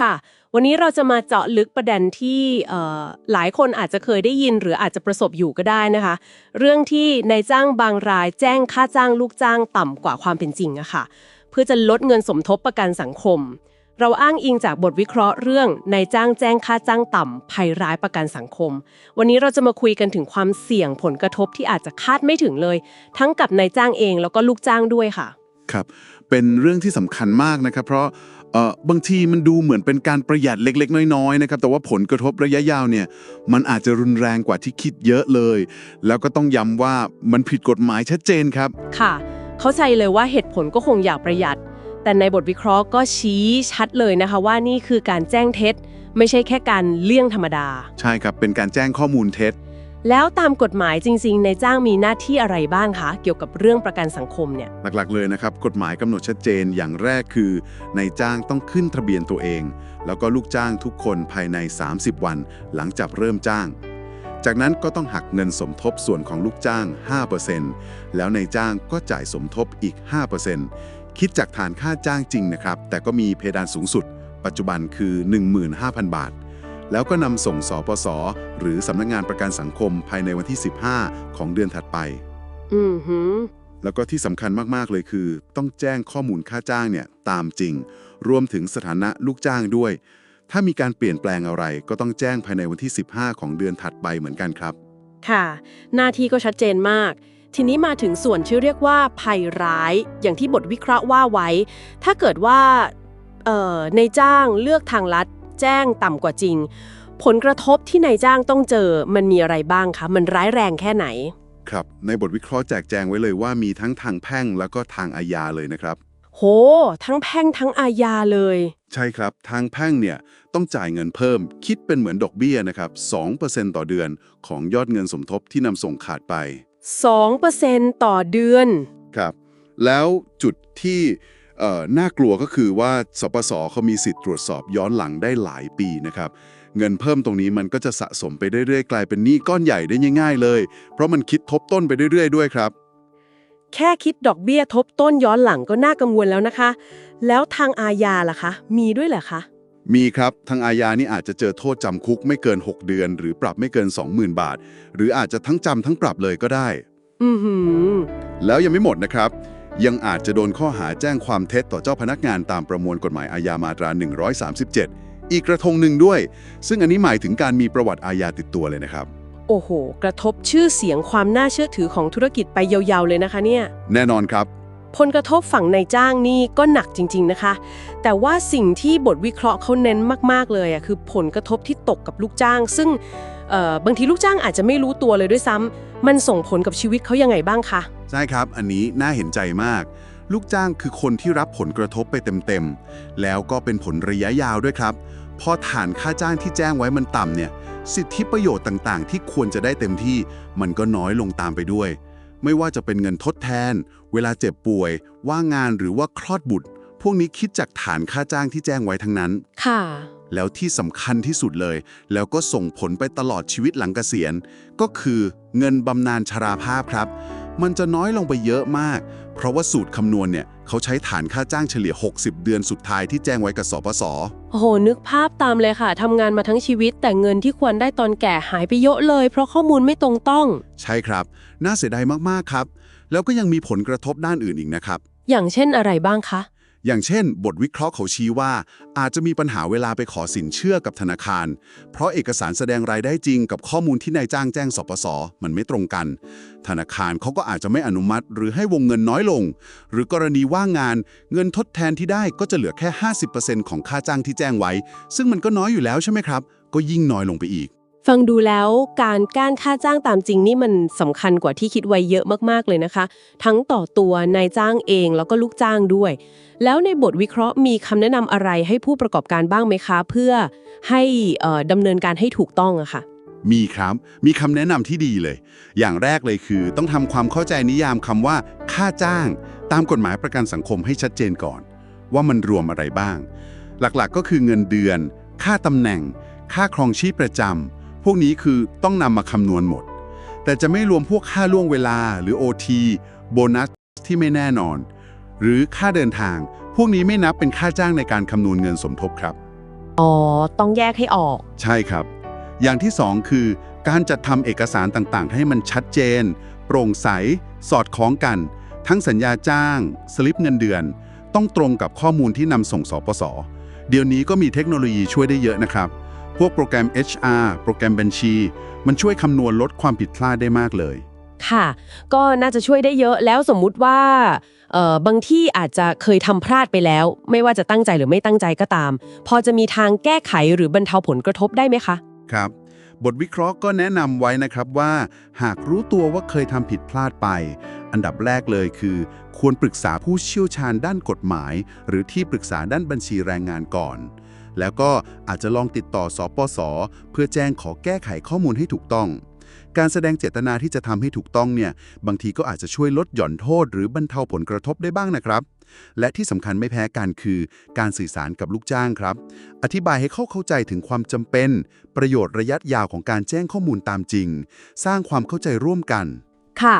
ค่ะ วันนี้เราจะมาเจาะลึกประเด็นที่หลายคนอาจจะเคยได้ยินหรืออาจจะประสบอยู่ก็ได้นะคะ เรื่องที่นายจ้างบางรายแจ้งค่าจ้างลูกจ้างต่ำกว่าความเป็นจริงอะค่ะ เพื่อจะลดเงินสมทบประกันสังคม เราอ้างอิงจากบทวิเคราะห์เรื่องนายจ้างแจ้งค่าจ้างต่ำภัยร้ายประกันสังคม วันนี้เราจะมาคุยกันถึงความเสี่ยงผลกระทบที่อาจจะคาดไม่ถึงเลย ทั้งกับนายจ้างเองแล้วก็ลูกจ้างด้วยค่ะ ครับ เป็นเรื่องที่สำคัญมากนะครับ เพราะ เอ่อบางทีมันดูเหมือนเป็นการประหยัดเล็ก ๆ น้อยๆนะครับแต่ว่าผลกระทบระยะยาวเนี่ยมันอาจจะรุนแรงกว่าที่คิดเยอะเลย แล้วก็ต้องย้ำว่ามันผิดกฎหมายชัดเจนครับ ค่ะ เข้าใจเลยว่าเหตุผลก็คงอยากประหยัด แต่ในบทวิเคราะห์ก็ชี้ชัดเลยนะคะว่านี่คือการแจ้งเท็จ ไม่ใช่แค่การเลี่ยงธรรมดา ใช่ครับเป็นการแจ้งข้อมูลเท็จ แล้วตามกฎหมายจริง ๆ ในจ้างมีหน้าที่อะไรบ้างคะ เกี่ยวกับเรื่องประกันสังคมเนี่ย หลักๆเลยนะครับ กฎหมายกำหนดชัดเจนอย่างแรกคือนายจ้างต้องขึ้นทะเบียนตัวเอง แล้วก็ลูกจ้างทุกคนภายใน 30 วัน หลังจากเริ่มจ้าง จากนั้นก็ต้องหักเงินสมทบส่วนของลูกจ้าง 5%แล้วนายจ้างก็จ่ายสมทบอีก 5%คิดจากฐานค่าจ้างจริงนะครับแต่ก็มีเพดานสูงสุด ปัจจุบันคือ 15,000 บาท แล้วก็นำส่งสปสหรือสำนักงานประกันสังคมภายในวันที่ 15 ของเดือนถัดไป อือหือ แล้วก็ที่สำคัญมาก ๆ เลยคือ ต้องแจ้งข้อมูลค่าจ้างเนี่ยตามจริง รวมถึงสถานะลูกจ้างด้วย ถ้ามีการเปลี่ยนแปลงอะไร ก็ต้องแจ้งภายในวันที่ 15 ของเดือนถัดไปเหมือนกันครับ ค่ะ หน้าที่ก็ชัดเจนมาก ทีนี้มาถึงส่วนที่เรียกว่าภัยร้าย อย่างที่บทวิเคราะห์ว่าไว้ ถ้าเกิดว่าเอ่อในายจ้างเลือกทางลัด แจ้งต่ำกว่าจริง ผลกระทบที่นายจ้างต้องเจอมันมีอะไรบ้างคะ มันร้ายแรงแค่ไหน ครับ ในบทวิเคราะห์แจกแจงไว้เลยว่ามีทั้งทางแพ่งแล้วก็ทางอาญาเลยนะครับ โห ทั้งแพ่งทั้งอาญาเลย ใช่ครับ ทางแพ่งเนี่ยต้องจ่ายเงินเพิ่ม คิดเป็นเหมือนดอกเบี้ยนะครับ2%ต่อเดือนของยอดเงินสมทบที่นำส่งขาดไป2%ต่อเดือน ครับ แล้วจุดที่เอ่อ น่ากลัวก็คือว่าสปสเขามีสิทธิ์ตรวจสอบย้อนหลังได้หลายปีนะครับ เงินเพิ่มตรงนี้มันก็จะสะสมไปเรื่อยๆ กลายเป็นหนี้ก้อนใหญ่ได้ง่ายๆเลย เพราะมันคิดทบต้นไปเรื่อยๆ ด้วยครับ แค่คิดดอกเบี้ยทบต้นย้อนหลังก็น่ากังวลแล้วนะคะ แล้วทางอาญาล่ะคะ มีด้วยเหรอคะ มีครับทางอาญานี่อาจจะเจอโทษจำคุกไม่เกิน 6 เดือน หรือปรับไม่เกิน 20,000 บาท หรืออาจจะทั้งจำทั้งปรับเลยก็ได้ อือหือแล้วยังไม่หมดนะครับ ยังอาจจะโดนข้อหาแจ้งความเท็จต่อเจ้าพนักงานตามประมวลกฎหมายอาญามาตรา 137 อีกกระทงหนึ่งด้วย ซึ่งอันนี้หมายถึงการมีประวัติอาญาติดตัวเลยนะครับ โอ้โห กระทบชื่อเสียงความน่าเชื่อถือของธุรกิจไปยาวๆเลยนะคะเนี่ย แน่นอนครับ ผลกระทบฝั่งนายจ้างนี่ก็หนักจริง ๆนะคะ แต่ว่าสิ่งที่บทวิเคราะห์เขาเน้นมากๆเลยอะคือผลกระทบที่ตกกับลูกจ้าง ซึ่งเอ่อบางทีลูกจ้างอาจจะไม่รู้ตัวเลยด้วยซ้ำ มันส่งผลกับชีวิตเขายังไงบ้างคะ ใช่ครับ อันนี้น่าเห็นใจมาก ลูกจ้างคือคนที่รับผลกระทบไปเต็มๆ แล้วก็เป็นผลระยะยาวด้วยครับ พอฐานค่าจ้างที่แจ้งไว้มันต่ำเนี่ย สิทธิประโยชน์ต่างๆ ที่ควรจะได้เต็มที่ มันก็น้อยลงตามไปด้วย ไม่ว่าจะเป็นเงินทดแทน เวลาเจ็บป่วย ว่างงานหรือว่าคลอดบุตร พวกนี้คิดจากฐานค่าจ้างที่แจ้งไว้ทั้งนั้น ค่ะ แล้วที่สำคัญที่สุดเลย แล้วก็ส่งผลไปตลอดชีวิตหลังเกษียณ ก็คือเงินบำนาญชราภาพครับ มันจะน้อยลงไปเยอะมาก เพราะว่าสูตรคำนวณเนี่ยเขาใช้ฐานค่าจ้างเฉลี่ย 60 เดือนสุดท้ายที่แจ้งไว้กับสปสโอ้โห นึกภาพตามเลยค่ะทำงานมาทั้งชีวิต แต่เงินที่ควรได้ตอนแก่หายไปเยอะเลย เพราะข้อมูลไม่ตรงต้อง ใช่ครับ น่าเสียดายมากๆครับ แล้วก็ยังมีผลกระทบด้านอื่นอีกนะครับ อย่างเช่นอะไรบ้างคะ อย่างเช่น บทวิเคราะห์เขาชี้ว่า อาจจะมีปัญหาเวลาไปขอสินเชื่อกับธนาคาร เพราะเอกสารแสดงรายได้จริงกับข้อมูลที่นายจ้างแจ้งสปสมันไม่ตรงกัน ธนาคารเขาก็อาจจะไม่อนุมัติ หรือให้วงเงินน้อยลง หรือกรณีว่างงาน เงินทดแทนที่ได้ก็จะเหลือแค่ 50%ของค่าจ้างที่แจ้งไว้ ซึ่งมันก็น้อยอยู่แล้วใช่ไหมครับ ก็ยิ่งน้อยลงไปอีก ฟังดูแล้วการก้านค่าจ้างตามจริงนี่มันสำคัญกว่าที่คิดไว้เยอะมากๆเลยนะคะ ทั้งต่อตัวนายจ้างเองแล้วก็ลูกจ้างด้วย แล้วในบทวิเคราะห์มีคำแนะนำอะไรให้ผู้ประกอบการบ้างไหมคะ เพื่อให้เอ่อดำเนินการให้ถูกต้องอะค่ะ มีครับ มีคำแนะนำที่ดีเลย อย่างแรกเลยคือ ต้องทำความเข้าใจนิยามคำว่า ค่าจ้าง ตามกฎหมายประกันสังคมให้ชัดเจนก่อน ว่ามันรวมอะไรบ้าง หลักๆก็คือเงินเดือน ค่าตำแหน่ง ค่าครองชีพประจำ พวกนี้คือต้องนำมาคำนวณหมด แต่จะไม่รวมพวกค่าล่วงเวลาหรือ OT โบนัสที่ไม่แน่นอน หรือค่าเดินทาง พวกนี้ไม่นับเป็นค่าจ้างในการคำนวณเงินสมทบครับ อ๋อ ต้องแยกให้ออก ใช่ครับ อย่างที่ 2 คือ การจัดทำเอกสารต่างๆ ให้มันชัดเจน โปร่งใส สอดคล้องกัน ทั้งสัญญาจ้าง สลิปเงินเดือน ต้องตรงกับข้อมูลที่นำส่งสปสเดี๋ยวนี้ก็มีเทคโนโลยีช่วยได้เยอะนะครับ พวกโปรแกรม HR โปรแกรมบัญชี มันช่วยคำนวณลดความผิดพลาดได้มากเลย ค่ะ ก็น่าจะช่วยได้เยอะแล้วสมมุติว่าเอ่อบางที่อาจจะเคยทำพลาดไปแล้ว ไม่ว่าจะตั้งใจหรือไม่ตั้งใจก็ตาม พอจะมีทางแก้ไขหรือบรรเทาผลกระทบได้ไหมคะครับ บทวิเคราะห์ก็แนะนำไว้นะครับว่า หากรู้ตัวว่าเคยทำผิดพลาดไป อันดับแรกเลยคือ ควรปรึกษาผู้เชี่ยวชาญด้านกฎหมาย หรือที่ปรึกษาด้านบัญชีแรงงานก่อน แล้วก็อาจจะลองติดต่อสปสเพื่อแจ้งขอแก้ไขข้อมูลให้ถูกต้อง การแสดงเจตนาที่จะทำให้ถูกต้องเนี่ยบางทีก็อาจจะช่วยลดหย่อนโทษ หรือบรรเทาผลกระทบได้บ้างนะครับและที่สำคัญไม่แพ้กันคือ การสื่อสารกับลูกจ้างครับ อธิบายให้เขาเข้าใจถึงความจำเป็น ประโยชน์ระยะยาวของการแจ้งข้อมูลตามจริง สร้างความเข้าใจร่วมกัน ค่ะ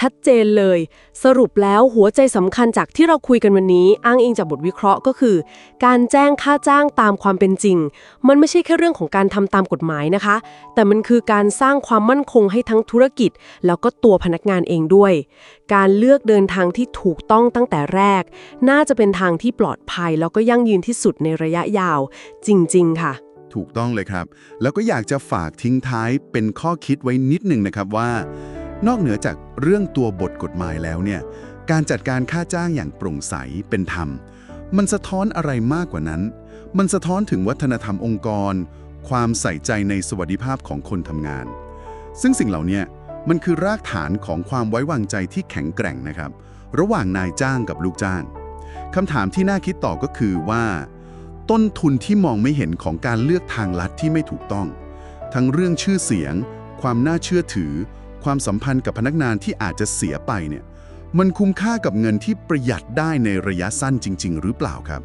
ชัดเจนเลย สรุปแล้วหัวใจสำคัญจากที่เราคุยกันวันนี้ อ้างอิงจากบทวิเคราะห์ก็คือ การแจ้งค่าจ้างตามความเป็นจริง มันไม่ใช่แค่เรื่องของการทำตามกฎหมายนะคะ แต่มันคือการสร้างความมั่นคงให้ทั้งธุรกิจ แล้วก็ตัวพนักงานเองด้วย การเลือกเดินทางที่ถูกต้องตั้งแต่แรก น่าจะเป็นทางที่ปลอดภัย แล้วก็ยั่งยืนที่สุดในระยะยาว จริง ๆ ค่ะถูกต้องเลยครับ แล้วก็อยากจะฝากทิ้งท้ายเป็นข้อคิดไว้นิดหนึ่งนะครับว่า นอกเหนือจากเรื่องตัวบทกฎหมายแล้วเนี่ย การจัดการค่าจ้างอย่างโปร่งใสเป็นธรรม มันสะท้อนอะไรมากกว่านั้น มันสะท้อนถึงวัฒนธรรมองค์กร ความใส่ใจในสวัสดิภาพของคนทำงาน ซึ่งสิ่งเหล่านี้มันคือรากฐานของความไว้วางใจที่แข็งแกร่งนะครับ ระหว่างนายจ้างกับลูกจ้างคำถามที่น่าคิดต่อก็คือว่า ต้นทุนที่มองไม่เห็นของการเลือกทางลัดที่ไม่ถูกต้อง ทั้งเรื่องชื่อเสียง ความน่าเชื่อถือ ความสัมพันธ์กับพนักงานที่อาจจะเสียไปเนี่ย มันคุ้มค่ากับเงินที่ประหยัดได้ในระยะสั้นจริง ๆ หรือเปล่าครับ